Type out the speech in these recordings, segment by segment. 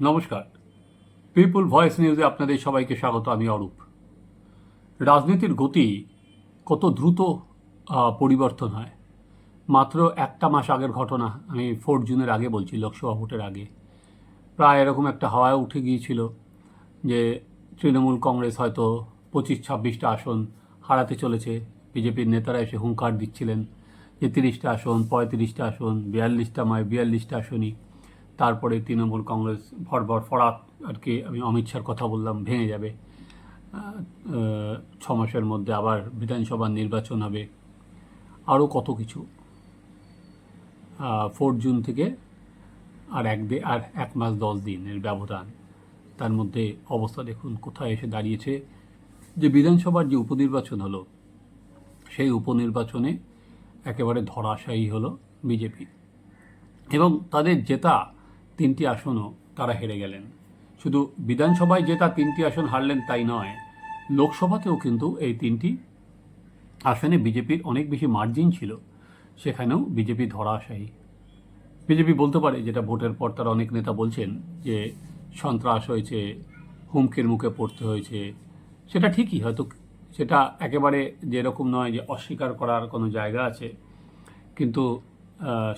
নমস্কার। পিপুল ভয়েস নিউজে আপনাদের সবাইকে স্বাগত, আমি অরূপ। রাজনীতির গতি কত দ্রুত পরিবর্তন হয়। মাত্র একটা মাস আগের ঘটনা, আমি ফোর জুনের আগে বলছি, লোকসভা ভোটের আগে। প্রায় এরকম একটা হাওয়ায় উঠে গিয়েছিল যে, তৃণমূল কংগ্রেস হয়তো পঁচিশ ছাব্বিশটা আসন হারাতে চলেছে। বিজেপির নেতারা এসে হুঙ্কার দিচ্ছিলেন যে, তিরিশটা আসন, পঁয়ত্রিশটা আসন, বিয়াল্লিশটা নয়, বিয়াল্লিশটা আসনই। তারপরে তৃণমূল কংগ্রেস, ভরভর ফরাত আর কি, আমি অমিত শাহর কথা বললাম, ভেঙে যাবে। ছ মাসের মধ্যে আবার বিধানসভার নির্বাচন হবে। আরও কত কিছু। ফোর জুন থেকে আর এক দে, আর এক মাস দশ দিনের ব্যবধান। তার মধ্যে অবস্থা দেখুন কোথায় এসে দাঁড়িয়েছে। যে বিধানসভার যে উপনির্বাচন হলো, সেই উপনির্বাচনে একেবারে ধরাশায়ী হলো বিজেপি। এবং তাদের জেতা তিনটি আসনও তারা হেরে গেলেন। শুধু বিধানসভায় জেতা তিনটি আসন হারলেন তাই নয়, লোকসভাতেও কিন্তু এই তিনটি আসনে বিজেপির অনেক বেশি মার্জিন ছিল, সেখানেও বিজেপি ধরাশায়ী। বিজেপি বলতে পারে, যেটা ভোটের পর তারা অনেক নেতা বলছেন যে, সন্ত্রাস হয়েছে, হুমকির মুখে পড়তে হয়েছে। সেটা ঠিকই, হয়তো সেটা একেবারে যেরকম নয় যে অস্বীকার করার কোনো জায়গা আছে। কিন্তু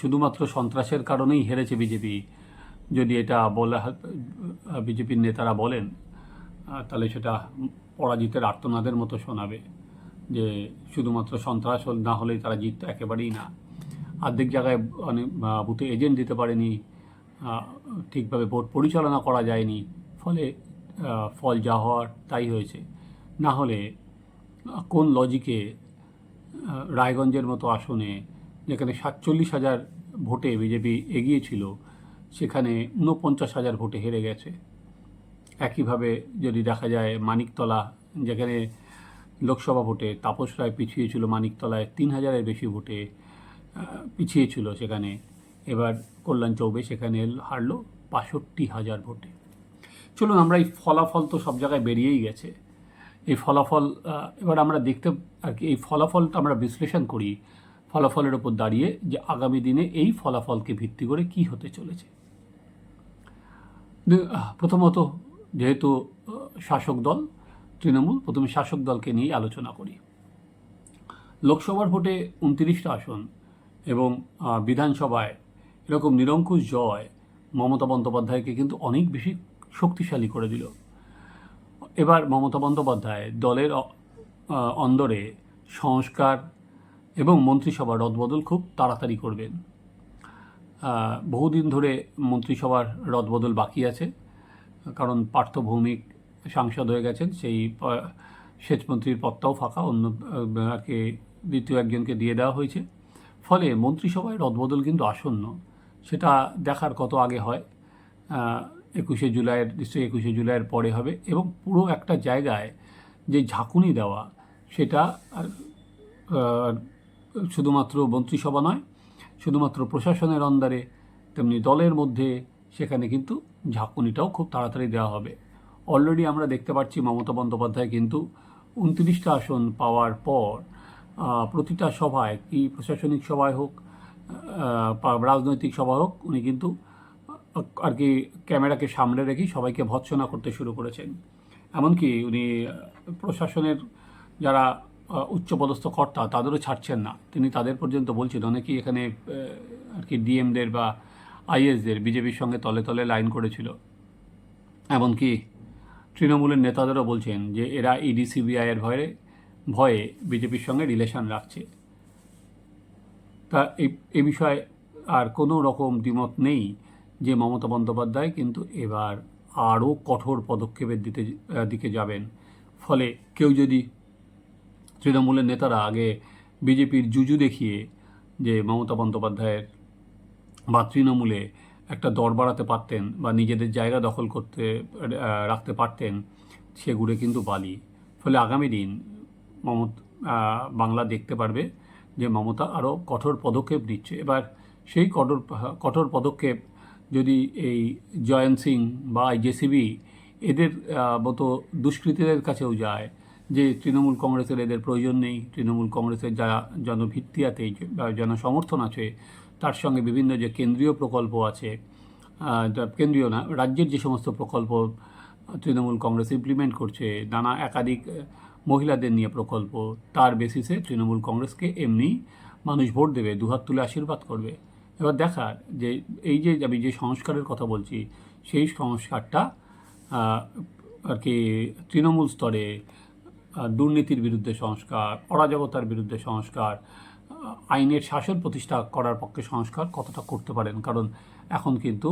শুধুমাত্র সন্ত্রাসের কারণেই হেরেছে বিজেপি। যদি এটা বলা বিজেপির নেতারা বলেন তাহলে সেটা পরাজিতের আর্তনাদের মতো শোনাবে যে শুধুমাত্র সন্ত্রাস না হলেই তারা জিততো একেবারেই না। আর্ধেক জায়গায় অনেক আহ, বুথে এজেন্ট দিতে পারেনি ঠিকভাবে ভোট পরিচালনা করা যায়নি ফলে ফল যা হওয়ার তাই হয়েছে। না হলে কোন লজিকে রায়গঞ্জের মতো আসনে যেখানে সাতচল্লিশ হাজার ভোটে বিজেপি এগিয়েছিল সেখানে ঊনপঞ্চাশ হাজার ভোটে হেরে গেছে। একইভাবে যদি দেখা যায় মানিকতলা, যেখানে লোকসভা ভোটে তাপস রায় পিছিয়ে ছিল, মানিকতলায় তিন হাজারের বেশি ভোটে পিছিয়ে ছিল সেখানে। এবার কল্যাণ চৌবে সেখানে হারলো বাষট্টি হাজার ভোটে। চলুন, আমরা এই ফলাফল তো সব জায়গায় বেরিয়েই গেছে। এই ফলাফল এবার আমরা দেখতে, আর কি, এই ফলাফলটা আমরা বিশ্লেষণ করি। ফলাফলের ওপর দাঁড়িয়ে যে আগামী দিনে এই ফলাফলকে ভিত্তি করে কি হতে চলেছে। প্রথমত যেহেতু শাসক দল, তৃণমূল, প্রথমে শাসক দলকে নিয়ে আলোচনা করি। লোকসভার ভোটে উনত্রিশটা আসন এবং বিধানসভায় এরকম নিরঙ্কুশ জয় মমতা বন্দ্যোপাধ্যায়কে কিন্তু অনেক বেশি শক্তিশালী করে দিল। এবার মমতা বন্দ্যোপাধ্যায় দলের অন্দরে সংস্কার এবং মন্ত্রিসভার রদবদল খুব তাড়াতাড়ি করবেন। বহুদিন ধরে মন্ত্রিসভার রদবদল বাকি আছে কারণ পার্থ ভৌমিক সাংসদ হয়ে গেছেন সেই সেচমন্ত্রীর পদটাও ফাঁকা অন্য আহ, দ্বিতীয় একজনকে দিয়ে দেওয়া হয়েছে। ফলে মন্ত্রিসভায় রদবদল কিন্তু আসন্ন সেটা দেখার কত আগে হয় একুশে জুলাইয়ের নিশ্চয়ই একুশে জুলাইয়ের পরে হবে এবং পুরো একটা জায়গায় যে ঝাঁকুনি দেওয়া সেটা আর শুধুমাত্র মন্ত্রিসভা নয় শুধুমাত্র প্রশাসনের অন্দারে, তেমনি দলের মধ্যে সেখানে কিন্তু ঝাঁকুনিটাও খুব তাড়াতাড়ি দেওয়া হবে। অলরেডি আমরা দেখতে পাচ্ছি মমতা বন্দ্যোপাধ্যায় কিন্তু উনত্রিশটা আসন পাওয়ার পর প্রতিটা সভায়, কি প্রশাসনিক সভায় হোক রাজনৈতিক সভা হোক, উনি কিন্তু আর কি ক্যামেরাকে সামনে রেখেই সবাইকে ভৎসনা করতে শুরু করেছেন। এমনকি উনি প্রশাসনের যারা উচ্চপদস্থ কর্তা তাদেরও ছাড়ছেন না। তিনি তাদের পর্যন্ত বলছেন, অনেকেই এখানে আর কি ডিএমদের বা আইএসদের, বিজেপির সঙ্গে তলে তলে লাইন করেছিল। এমনকি তৃণমূলের নেতাদেরও বলছেন যে এরা ইডি সিবিআইয়ের ভয়ে ভয়ে বিজেপির সঙ্গে রিলেশন রাখছে। তা এই এ বিষয়ে আর কোনো রকম দ্বিমত নেই যে মমতা বন্দ্যোপাধ্যায় কিন্তু এবার আরও কঠোর পদক্ষেপের দিতে দিকে যাবেন। ফলে কেউ যদি তৃণমূলের নেতারা আগে বিজেপির জুজু দেখিয়ে যে মমতা বন্দ্যোপাধ্যায়ের বা তৃণমূলে একটা দর বাড়াতে পারতেন বা নিজেদের জায়গা দখল করতে রাখতে পারতেন সেগুলো কিন্তু বালি। ফলে আগামী দিন মমত বাংলা দেখতে পারবে যে মমতা আরও কঠোর পদক্ষেপ নিচ্ছে। এবার সেই কঠোর কঠোর পদক্ষেপ যদি এই জয়ন্ত সিং বা জেসিবি এদের মতো দুষ্কৃতীদের কাছেও যায় যে তৃণমূল কংগ্রেসের এদের প্রয়োজন নেই, তৃণমূল কংগ্রেসের যা, জনভিত্তি আছে জনসমর্থন আছে, তার সঙ্গে বিভিন্ন যে কেন্দ্রীয় প্রকল্প আছে কেন্দ্রীয় না, রাজ্যের যে সমস্ত প্রকল্প তৃণমূল কংগ্রেস ইমপ্লিমেন্ট করছে, নানা একাধিক মহিলাদের নিয়ে প্রকল্প, তার বেসিসে তৃণমূল কংগ্রেসকে এমনি মানুষ ভোট দেবে, দুহাত তুলে আশীর্বাদ করবে। এবার দেখার যে, এই যে, আমি যে সংস্কারের কথা বলছি, সেই সংস্কারটা আর কি তৃণমূল স্তরে দুর্নীতির বিরুদ্ধে সংস্কার, অরাজকতার বিরুদ্ধে সংস্কার আইনের শাসন প্রতিষ্ঠা করার পক্ষে সংস্কার কতটা করতে পারেন? কারণ এখন কিন্তু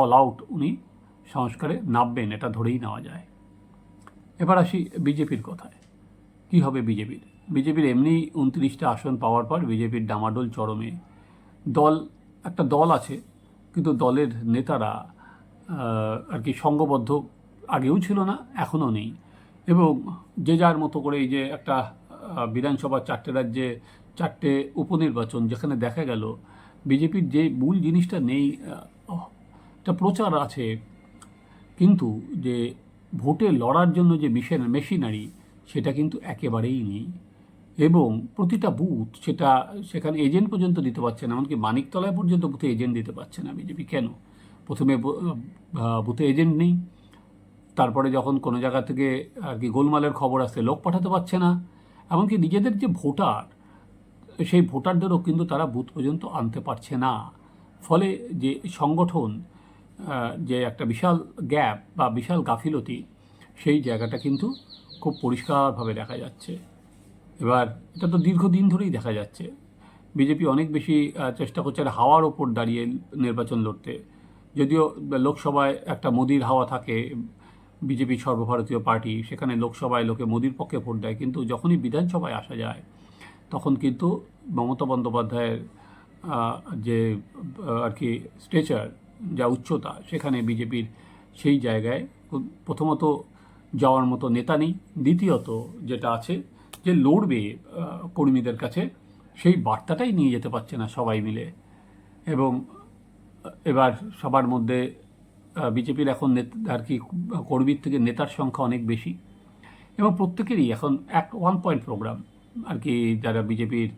অল আউট উনি সংস্কারে নামবেন, এটা ধরেই নেওয়া যায়। এবার আসি বিজেপির কথায়। কি হবে বিজেপির? বিজেপির এমনি উনত্রিশটা আসন পাওয়ার পর বিজেপির ডামাডোল চরমে। দল, একটা দল আছে, কিন্তু দলের নেতারা আর কি সঙ্গবদ্ধ আগেও ছিল না, এখনও নেই। এবং যে যার মতো করে এই যে একটা আহ, বিধানসভা চারটে রাজ্যে চারটে উপনির্বাচন যেখানে দেখা গেল বিজেপির যে মূল জিনিসটা নেই একটা প্রচার আছে কিন্তু যে ভোটে লড়ার জন্য যে মিশন মেশিনারি সেটা কিন্তু একেবারেই নেই। এবং প্রতিটা বুথ সেটা সেখানে এজেন্ট পর্যন্ত দিতে পারছে না এমনকি মানিকতলায় পর্যন্ত বুথে এজেন্ট দিতে পারছে না বিজেপি। কেন? প্রথমে বুথে এজেন্ট নেই তারপরে যখন কোনো জায়গা থেকে আর কি গোলমালের খবর আসছে, লোক পাঠাতে পারছে না। এমনকি নিজেদের যে ভোটার, সেই ভোটারদেরও কিন্তু তারা বুথ পর্যন্ত আনতে পারছে না। ফলে যে সংগঠন যে একটা বিশাল গ্যাপ বা বিশাল গাফিলতি, সেই জায়গাটা কিন্তু খুব পরিষ্কারভাবে দেখা যাচ্ছে। এবার এটা তো দীর্ঘদিন ধরেই দেখা যাচ্ছে। বিজেপি অনেক বেশি চেষ্টা করছে আর হাওয়ার ওপর দাঁড়িয়ে নির্বাচন লড়তে। যদিও লোকসভায় একটা মোদির হাওয়া থাকে বিজেপি সর্বভারতীয় পার্টি, সেখানে লোকসভায় লোকে মোদির পক্ষে ভোট দেয়, কিন্তু যখনই বিধানসভায় আসা যায়, তখন কিন্তু মমতা বন্দ্যোপাধ্যায়ের যে আর কি স্টেচার যা উচ্চতা, সেখানে বিজেপির সেই জায়গায় প্রথমত যাওয়ার মতো নেতা নেই, দ্বিতীয়ত যেটা আছে যে লড়বে কর্মীদের কাছে, সেই বার্তাটাই নিয়ে যেতে পারছে না সবাই মিলে এবং এবার সবার মধ্যে বিজেপির এখন আর কি, কর্মীর থেকে নেতার সংখ্যা অনেক বেশি। এবং প্রত্যেকেরই এখন এক ওয়ান পয়েন্ট প্রোগ্রাম আর কি, যারা বিজেপির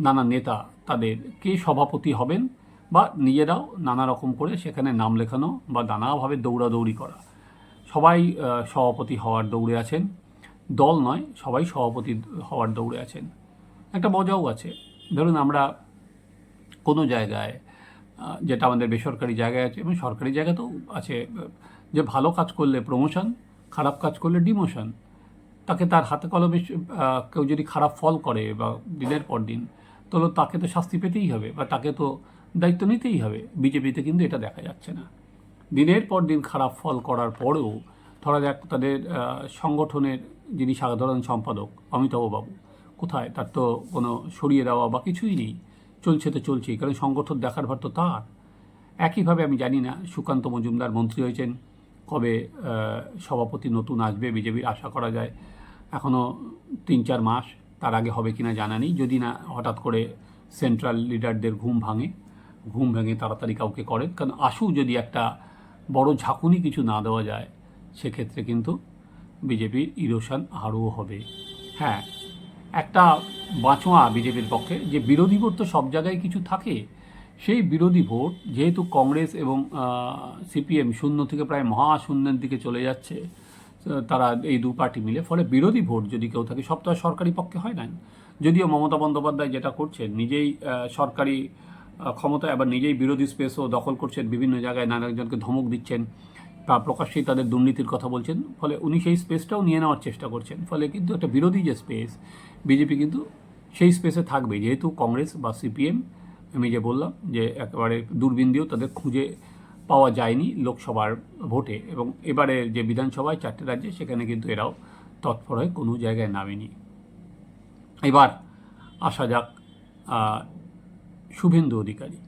নানা নেতা, তাদের কে সভাপতি হবেন বা নিজেরাও নানা রকম করে সেখানে নাম লেখানো বা নানাভাবে দৌড়াদৌড়ি করা। সবাই সভাপতি হওয়ার দৌড়ে আছেন। দল নয়, সবাই সভাপতি হওয়ার দৌড়ে আছেন। একটা মজাও আছে। ধরুন আমরা কোনো জায়গায় যেটা আমাদের বেসরকারি জায়গায় আছে এবং সরকারি জায়গাতেও আছে। যে ভালো কাজ করলে প্রমোশন খারাপ কাজ করলে ডিমোশন তাকে তার হাতে কলমে কেউ যদি খারাপ ফল করে বা দিনের পর দিন, তাহলে তাকে তো শাস্তি পেতেই হবে বা তাকে তো দায়িত্ব নিতেই হবে। বিজেপিতে কিন্তু এটা দেখা যাচ্ছে না। দিনের পর দিন খারাপ ফল করার পরেও ধরা যাক তাদের সংগঠনের যিনি সাধারণ সম্পাদক, অমিতাভবাবু, কোথায়? তার তো কোনো সরিয়ে দেওয়া বা কিছুই নেই। চলছে তো চলছেই, কারণ সংগঠন দেখার ভার তো তার। একইভাবে আমি জানি না, সুকান্ত মজুমদার মন্ত্রী হয়েছেন, কবে সভাপতি নতুন আসবে বিজেপির আশা করা যায় এখনও তিন চার মাস, তার আগে হবে কিনা জানা নেই, যদি না হঠাৎ করে সেন্ট্রাল লিডারদের ঘুম ভাঙে, ঘুম ভেঙে তাড়াতাড়ি কাউকে করেন, কারণ আশু যদি একটা বড় ঝাঁকুনি কিছু না দেওয়া যায়, সেক্ষেত্রে কিন্তু বিজেপির ইরোশন আরও হবে। হ্যাঁ একটা বাঁচোয়া বিজেপির পক্ষে, যে বিরোধী ভোট তো সব জায়গায় কিছু থাকে, সেই বিরোধী ভোট যেহেতু কংগ্রেস এবং সিপিএম শূন্য থেকে প্রায় মহাশূন্যের দিকে চলে যাচ্ছে তারা এই দু পার্টি মিলে, ফলে বিরোধী ভোট যদি কেউ থাকে, সব তো সরকারি পক্ষে হয় না। যদিও মমতা বন্দ্যোপাধ্যায় যেটা করছেন, নিজেই সরকারি ক্ষমতা আবার নিজেই বিরোধী স্পেসও দখল করছেন, বিভিন্ন জায়গায় নানাজনকে ধমক দিচ্ছেন, তা প্রকাশ্যেই তাদের দুর্নীতির কথা বলছেন, ফলে উনি সেই স্পেসটাও নিয়ে নেওয়ার চেষ্টা করছেন, ফলে কিন্তু একটা বিরোধী যে স্পেস বিজেপি কিন্তু সেই স্পেসে থাকবে যেহেতু কংগ্রেস বা সিপিএম আমি যে বললাম যে একেবারে দূরবীন দিয়েও তাদের খুঁজে পাওয়া যায়নি লোকসভার ভোটে এবং এবারে যে বিধানসভায় চারটে রাজ্যে, সেখানে কিন্তু এরাও তৎপর হয়ে কোনো জায়গায় নামেনি। এবার আসা যাক শুভেন্দু অধিকারী।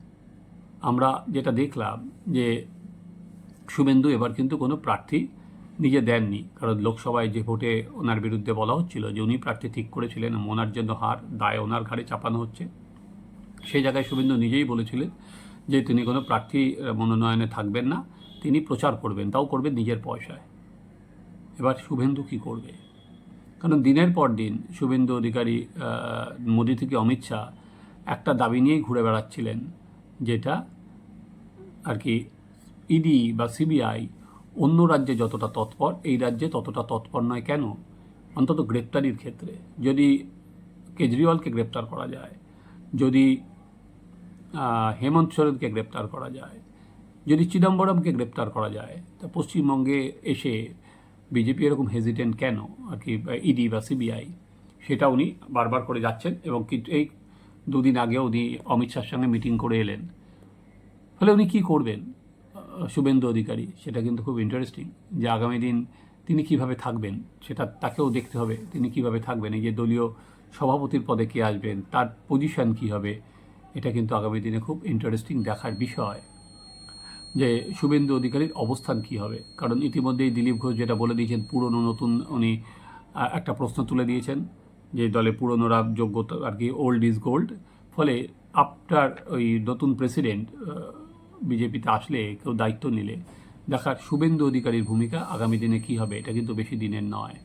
আমরা যেটা দেখলাম যে শুভেন্দু এবার কিন্তু কোনো প্রার্থী নিজে দেননি। কারণ লোকসভায় যে ভোটে ওনার বিরুদ্ধে বলা হচ্ছিল যে উনি প্রার্থী ঠিক করেছিলেন, ওনার জন্য হার, দায় ওনার ঘাড়ে চাপানো হচ্ছে। সেই জায়গায় শুভেন্দু নিজেই বলেছিলেন যে তিনি কোনো প্রার্থী মনোনয়নে থাকবেন না, তিনি প্রচার করবেন, তাও করবেন নিজের পয়সায়। এবার শুভেন্দু কি করবে? কারণ দিনের পর দিন শুভেন্দু অধিকারী মোদি থেকে অমিত শাহ একটা দাবি নিয়েই ঘুরে বেড়াচ্ছিলেন, যেটা আর কি ইডি বা সিবিআই অন্য রাজ্যে যতটা তৎপর, এই রাজ্যে ততটা তৎপর নয় কেন? অন্তত গ্রেপ্তারির ক্ষেত্রে। যদি কেজরিওয়ালকে গ্রেপ্তার করা যায়, যদি হেমন্ত সোরেনকে গ্রেপ্তার করা যায়, যদি চিদম্বরমকে গ্রেপ্তার করা যায়, তা পশ্চিমবঙ্গে এসে বিজেপি এরকম হেজিটেন্ট কেন? আর কি ইডি বা সিবিআই সেটা উনি বারবার করে যাচ্ছেন এবং এই দুদিন আগেও উনি অমিত শাহর সঙ্গে মিটিং করে এলেন। ফলে উনি কী করবেন? শুভেন্দু অধিকারী, সেটা কিন্তু খুব ইন্টারেস্টিং যে আগামী দিন তিনি কীভাবে থাকবেন, সেটা তাকেও দেখতে হবে তিনি কীভাবে থাকবেন, এই যে দলীয় সভাপতির পদে কে আসবেন, তার পজিশন কী হবে, এটা কিন্তু আগামী দিনে খুব ইন্টারেস্টিং দেখার বিষয়। যে শুভেন্দু অধিকারীর অবস্থান কী হবে, কারণ ইতিমধ্যেই দিলীপ ঘোষ যেটা বলে দিয়েছেন, পুরনো নতুন উনি একটা প্রশ্ন তুলে দিয়েছেন যে দলে পুরনোরা যোগ্যতা আর কি ওল্ড ইজ গোল্ড ফলে আফটার ওই নতুন প্রেসিডেন্ট বিজেপিতে আসলে কেউ দায়িত্ব নিলে দেখার শুভেন্দু অধিকারীর ভূমিকা আগামী দিনে কী হবে, এটা কিন্তু বেশি দিনের নয়।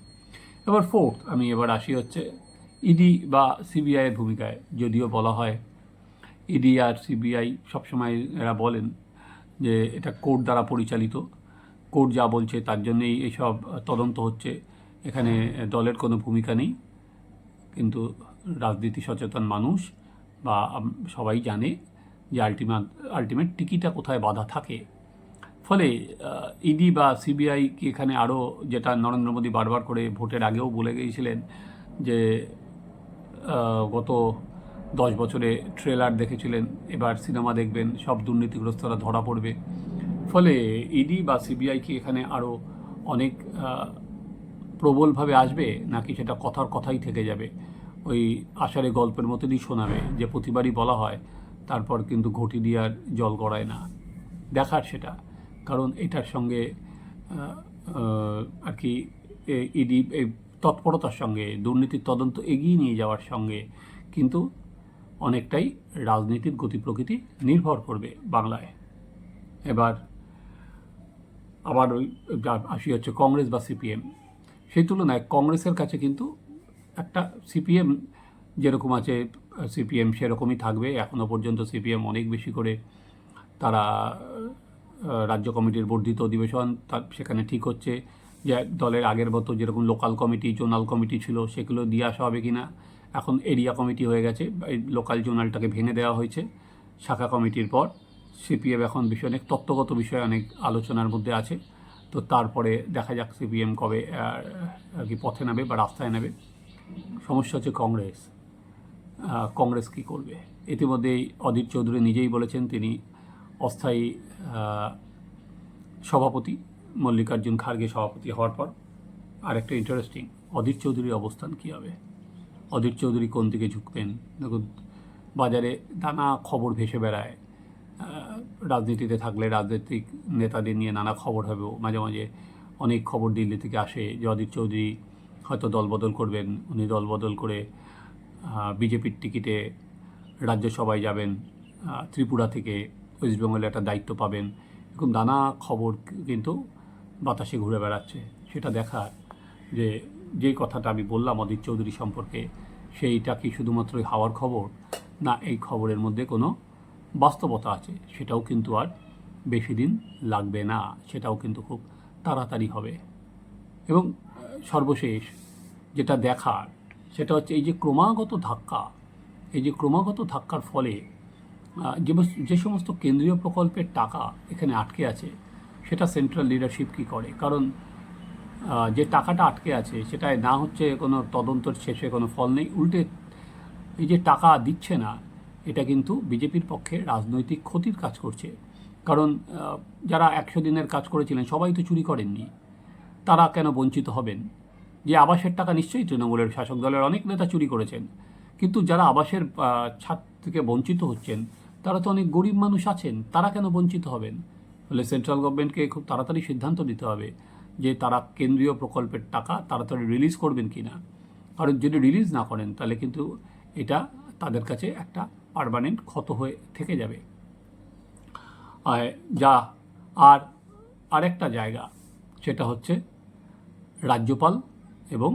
এবার ফোর্থ আমি এবার আসি হচ্ছে ইডি বা সিবিআইয়ের ভূমিকায়, যদিও বলা হয় ইডি আর সিবিআই সবসময় এরা বলেন যে এটা কোর্ট দ্বারা পরিচালিত, কোর্ট যা বলছে তার জন্যেই এইসব তদন্ত হচ্ছে, এখানে দলের কোনো ভূমিকা নেই, কিন্তু রাজনীতি সচেতন মানুষ বা সবাই জানে যে আলটিমেট আলটিমেট টিকিটা কোথায় বাধা থাকে। ফলে ইডি বা সিবিআই এখানে আরও যেটা নরেন্দ্র মোদী বারবার করে ভোটের আগেও বলে গিয়েছিলেন যে গত দশ বছরে ট্রেলার দেখেছিলেন, এবার সিনেমা দেখবেন, সব দুর্নীতিগ্রস্তরা ধরা পড়বে। ফলে ইডি বা সিবিআই কি এখানে আরও অনেক প্রবলভাবে আসবে, নাকি সেটা কথার কথাই থেকে যাবে? ওই আষাঢ়ে গল্পের মতনই শোনাবে, যে প্রতিবারই বলা হয় তারপর কিন্তু ঘটি দিয়ে আর জল গড়ায় না। দেখার সেটা। কারণ এটার সঙ্গে আর কি ইডি এই তৎপরতার সঙ্গে, দুর্নীতির তদন্ত এগিয়ে নিয়ে যাওয়ার সঙ্গে কিন্তু অনেকটাই রাজনীতির গতি প্রকৃতি নির্ভর করবে বাংলায়। এবার আবার ওই, আসি হচ্ছে কংগ্রেস বা সিপিএম। সেই তুলনায় কংগ্রেসের কাছে কিন্তু একটা সিপিএম যেরকম আছে সিপিএম সেরকমই থাকবে। এখনও পর্যন্ত সিপিএম অনেক বেশি করে তারা রাজ্য কমিটির বর্ধিত অধিবেশন তার সেখানে ঠিক হচ্ছে। যে দলের আগের মতো যেরকম লোকাল কমিটি, জোনাল কমিটি ছিল, সেগুলো দিয়ে আসা হবে কি না এখন এরিয়া কমিটি হয়ে গেছে। লোকাল জোনালটাকে ভেঙে দেওয়া হয়েছে শাখা কমিটির পর। সিপিএম এখন বিষয় অনেক তত্ত্বগত বিষয়ে, অনেক আলোচনার মধ্যে আছে। তো তারপরে দেখা যাক সিপিএম কবে আর কি পথে নেবে বা রাস্তায় নেবে সমস্যা হচ্ছে কংগ্রেস। কংগ্রেস কি করবে? ইতিমধ্যেই অধীর চৌধুরী নিজেই বলেছেন তিনি অস্থায়ী সভাপতি, মল্লিকার্জুন খার্গে সভাপতি হওয়ার পর আরেকটা ইন্টারেস্টিং অধীর চৌধুরীর অবস্থান কী হবে? অধীর চৌধুরী কোন দিকে ঝুঁকবেন দেখুন, বাজারে নানা খবর ভেসে বেড়ায়। রাজনীতিতে থাকলে রাজনৈতিক নেতাদের নিয়ে নানা খবর হবেও মাঝে মাঝে অনেক খবর দিল্লি থেকে আসে যে অধীর চৌধুরী হয়তো দলবদল করবেন, উনি দলবদল করে বিজেপির টিকিটে রাজ্যসভায় যাবেন ত্রিপুরা থেকে ওয়েস্ট বেঙ্গলে একটা দায়িত্ব পাবেন। এরকম নানা খবর কিন্তু বাতাসে ঘুরে বেড়াচ্ছে। সেটা দেখার যে যেই কথাটা আমি বললাম অদিত চৌধুরী সম্পর্কে, সেইটা কি শুধুমাত্রই হাওয়ার খবর? না, এই খবরের মধ্যে কোনো বাস্তবতা আছে। সেটাও কিন্তু আর বেশি দিন লাগবে না। সেটাও কিন্তু খুব তাড়াতাড়ি হবে। এবং সর্বশেষ যেটা দেখার সেটা হচ্ছে এই যে ক্রমাগত ধাক্কা, এই যে ক্রমাগত ধাক্কার ফলে যে সমস্ত কেন্দ্রীয় প্রকল্পের টাকা এখানে আটকে আছে, সেটা সেন্ট্রাল লিডারশিপ কী করে? কারণ যে টাকাটা আটকে আছে, সেটায় না হচ্ছে কোনো তদন্তর শেষে কোনো ফল নেই। উল্টে এই যে টাকা দিচ্ছে না, এটা কিন্তু বিজেপির পক্ষে রাজনৈতিক ক্ষতির কাজ করছে। কারণ যারা একশো দিনের কাজ করেছিলেন, সবাই তো চুরি করেননি, তারা কেন বঞ্চিত হবেন? যে আবাসের টাকা নিশ্চয়ই তৃণমূলের শাসক দলের অনেক নেতা চুরি করেছেন। কিন্তু যারা আবাসের ছাদ থেকে বঞ্চিত হচ্ছেন, তারা তো অনেক গরিব মানুষ আছেন, তারা কেন বঞ্চিত হবেন? ফলে সেন্ট্রাল গভর্নমেন্টকে খুব তাড়াতাড়ি সিদ্ধান্ত নিতে হবে যে তারা কেন্দ্রীয় প্রকল্পের টাকা তাড়াতাড়ি রিলিজ করবেন কি না কারণ যদি রিলিজ না করেন, তাহলে কিন্তু এটা তাদের কাছে একটা পারমানেন্ট ক্ষত হয়ে থেকে যাবে। যা, আর আরেকটা জায়গা, সেটা হচ্ছে রাজ্যপাল এবং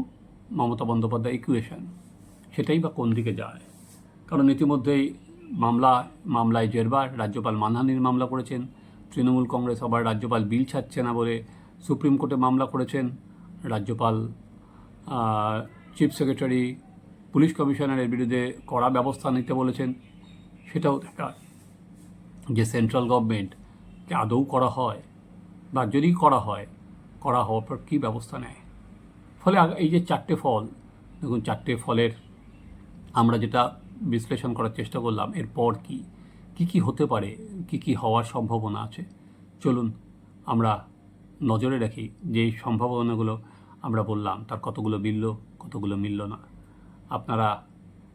মমতা বন্দ্যোপাধ্যায় ইকুয়েশন সেটাই বা কোন দিকে যায়? কারণ ইতিমধ্যেই মামলা, মামলায় জেরবার, রাজ্যপাল মানহানির মামলা করেছেন, তৃণমূল কংগ্রেস আবার রাজ্যপাল বিল ছাড়ছে না বলে সুপ্রিম কোর্টে মামলা করেছেন, রাজ্যপাল চিফ সেক্রেটারি, পুলিশ কমিশনারের বিরুদ্ধে কড়া ব্যবস্থা নিতে বলেছেন, সেটাও দেখার যে সেন্ট্রাল গভর্নমেন্টকে আদৌ করা হয় বা যদি করা হয়, করা হওয়ার পর কী ব্যবস্থা নেয়? ফলে এই যে চারটে ফল, দেখুন চারটে ফলের আমরা যেটা বিশ্লেষণ করার চেষ্টা করলাম এরপর কি? কি কি হতে পারে? কি কি হওয়ার সম্ভাবনা আছে? চলুন আমরা নজরে রাখি যে সম্ভাবনাগুলো আমরা বললাম, তার কতগুলো মিলল কতগুলো মিলল না। আপনারা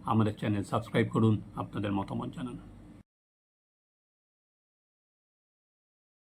আমাদের চ্যানেল সাবস্ক্রাইব করুন, আপনাদের মতামত জানান।